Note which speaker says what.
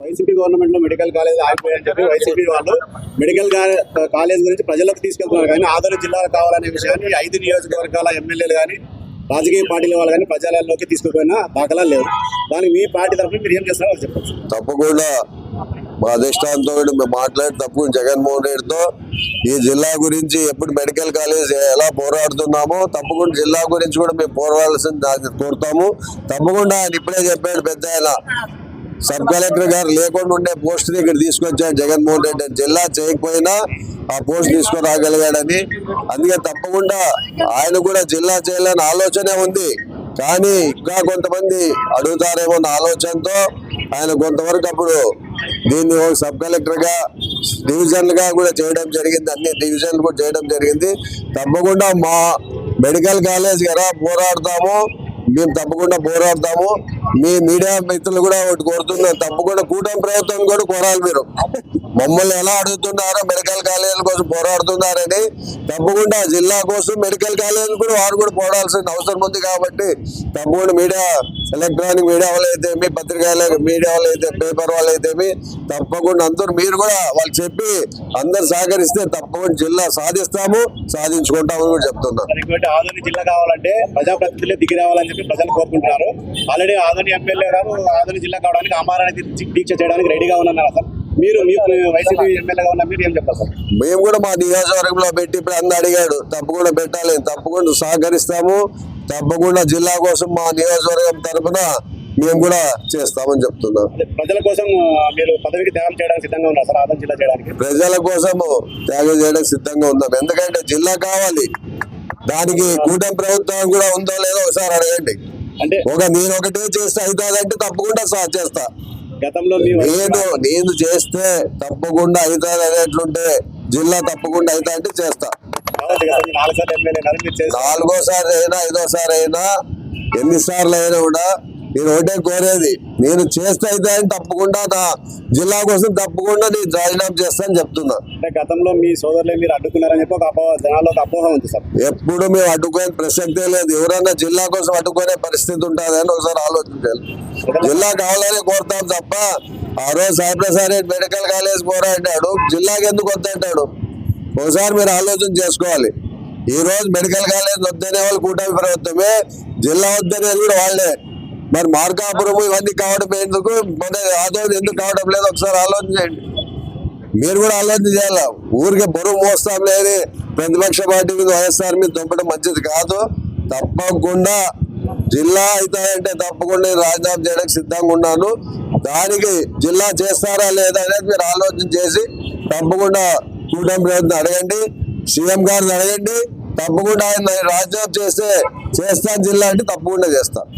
Speaker 1: YCP గవర్నమెంట్లో medical college ఆగిపోయాయని చెప్పి వైసీపీ వాళ్ళు మెడికల్ కాలేజ్ గురించి ప్రజలకు తీసుకెళ్తున్నారు. కానీ ఆదరణ జిల్లాలు కావాలనే విషయాన్ని ఐదు నియోజకవర్గాల ఎమ్మెల్యేలు కానీ రాజకీయ పార్టీల వాళ్ళు కానీ ప్రజలలోకి తీసుకుపోయిన దాఖలా లేవు. దానికి మీ పార్టీ తరఫున మీరు ఏం చేస్తారో చెప్పచ్చు
Speaker 2: తప్పకుండా మా అధిష్టానంతో మేము మాట్లాడి తప్పకుండా జగన్మోహన్ రెడ్డితో ఈ జిల్లా గురించి ఎప్పుడు మెడికల్ కాలేజ్ ఎలా పోరాడుతున్నామో తప్పకుండా జిల్లా గురించి కూడా మేము పోరాడాల్సింది కోరుతాము. తప్పకుండా ఆయన ఇప్పుడే చెప్పాడు పెద్ద ఆయన. సబ్ కలెక్టర్ గారు లేకుండా ఉండే పోస్ట్ ఇక్కడ తీసుకొచ్చాడు జగన్మోహన్ రెడ్డి జిల్లా చేయకపోయినా ఆ పోస్ట్ తీసుకొని రాగలిగాడని. అందుకే తప్పకుండా ఆయన కూడా జిల్లా చేయాలని ఆలోచనే ఉంది. కానీ ఇంకా కొంతమంది అడుగుతారేమో అన్న ఆలోచనతో ఆయన కొంతవరకు అప్పుడు దీన్ని ఓ సబ్ కలెక్టర్గా కూడా చేయడం జరిగింది. అన్ని డివిజన్లు కూడా చేయడం జరిగింది. తప్పకుండా మా మెడికల్ కాలేజ్ ఎలా పోరాడతాము. మేము తప్పకుండా పోరాడతాము. మీ మీడియా మిత్రులు కూడా ఒకటి కోరుతున్నాం తప్పకుండా కూటమి ప్రభుత్వం కూడా కోరాలి మీరు. మమ్మల్ని ఎలా అడుగుతున్నారో మెడికల్ కాలేజీల కోసం పోరాడుతున్నారని తప్పకుండా జిల్లా కోసం మెడికల్ కాలేజీలు కూడా వారు కూడా పోరాడాల్సిన అవసరం ఉంది కాబట్టి తప్పకుండా మీడియా ఎలక్ట్రానిక్ మీడియా వాళ్ళు అయితే మీ పత్రికల మీడియా వాళ్ళు అయితే పేపర్ వాళ్ళు అయితే తప్పకుండా అందరూ మీరు కూడా వాళ్ళు చెప్పి అందరు సహకరిస్తే తప్పకుండా జిల్లా సాధిస్తాము సాధించుకుంటామని కూడా చెప్తున్నాం
Speaker 1: మరి ఇంకోటి ఆదోని జిల్లా కావాలంటే ప్రజాప్రతినిధులే దిగి రావాలని చెప్పి ప్రజలు కోరుకుంటున్నారు. ఆల్రెడీ ఆదోని ఎమ్మెల్యే గారు ఆదోని జిల్లా కావడానికి అమారాన్ని దీక్ష చేయడానికి రెడీగా ఉన్నారు సార్ మీరు మీరు వైసీపీ ఎమ్మెల్యేగా ఉన్న మీరు ఏం చెప్తారు సార్?
Speaker 2: మేము కూడా మా నియోజకవర్గంలో పెట్టి ఇప్పుడు అందరు అడిగాడు తప్పకుండా పెట్టాలి తప్పకుండా సహకరిస్తాము తప్పకుండా జిల్లా కోసం మా నియోజకవర్గం తరఫున మేము కూడా చేస్తామని చెప్తున్నాం.
Speaker 1: ప్రజల కోసం ఆ, మీరు పదవికి త్యాగం చేయడానికి సిద్ధంగా ఉన్నారు సార్ జిల్లా చేయడానికి.
Speaker 2: ప్రజల కోసము త్యాగం చేయడానికి సిద్ధంగా ఉన్నాం. ఎందుకంటే జిల్లా కావాలి. దానికి కూటమి ప్రభుత్వం కూడా ఉందో లేదో ఒకసారి అడగండి.
Speaker 1: అంటే
Speaker 2: ఒక నేను ఒకటే చేస్తే అవుతుందంటే తప్పకుండా సా చేస్తా.
Speaker 1: గతంలో
Speaker 2: నేను నేను చేస్తే తప్పకుండా అవుతుంది అనేట్లుంటే జిల్లా తప్పకుండా అవుతా అంటే చేస్తా. నాలుగోసారి అయినా ఐదోసారి అయినా ఎన్నిసార్లు అయినా కూడా నేను ఒకటే కోరేది. నేను చేస్తే అయితే అని తప్పకుండా నా జిల్లా కోసం తప్పకుండా నేను రాజీనామా చేస్తానని చెప్తున్నా.
Speaker 1: అంటే గతంలో మీ సోదరులే మీరు అడ్డుకున్నారని చెప్పి ఒక అపోహ జనాల్లో అపోహ ఉంది సార్.
Speaker 2: ఎప్పుడు మేము అడ్డుకునే ప్రసక్తే లేదు. ఎవరన్నా జిల్లా కోసం అడ్డుకునే పరిస్థితి ఉంటుంది అని ఒకసారి ఆలోచించాలి. జిల్లా కావాలని కోరుతాం తప్ప ఆ రోజు సాయిప్రసాద్ రెడ్డి మెడికల్ కాలేజ్ పోరాడాడు జిల్లాకి ఎందుకు వద్దంటాడు? ఒకసారి మీరు ఆలోచన చేసుకోవాలి. ఈ రోజు మెడికల్ కాలేజ్ వద్దనే వాళ్ళు కూటమి ప్రభుత్వమే జిల్లా వద్దనేది కూడా వాళ్ళే. మరి మార్కాపురం ఇవన్నీ కావడం ఎందుకు? మన ఆదోళన ఎందుకు కావడం లేదు? ఒకసారి ఆలోచన చేయండి. మీరు కూడా ఆలోచన చేయాలి? ఊరికే బరువు మోస్తాం లేని ప్రతిపక్ష పార్టీ మీద వైఎస్ఆర్ మీద దుంపడం మంచిది కాదు. తప్పకుండా జిల్లా అవుతాయంటే తప్పకుండా నేను రాజీనామా చేయడానికి సిద్ధంగా ఉన్నాను. దానికి జిల్లా చేస్తారా లేదా అనేది మీరు ఆలోచన చేసి తప్పకుండా కూటమి ప్రభుత్వం అడగండి సీఎం గారిని అడగండి తప్పకుండా ఆయన రాజీనామా చేస్తే చేస్తాను జిల్లా అంటే తప్పకుండా చేస్తాను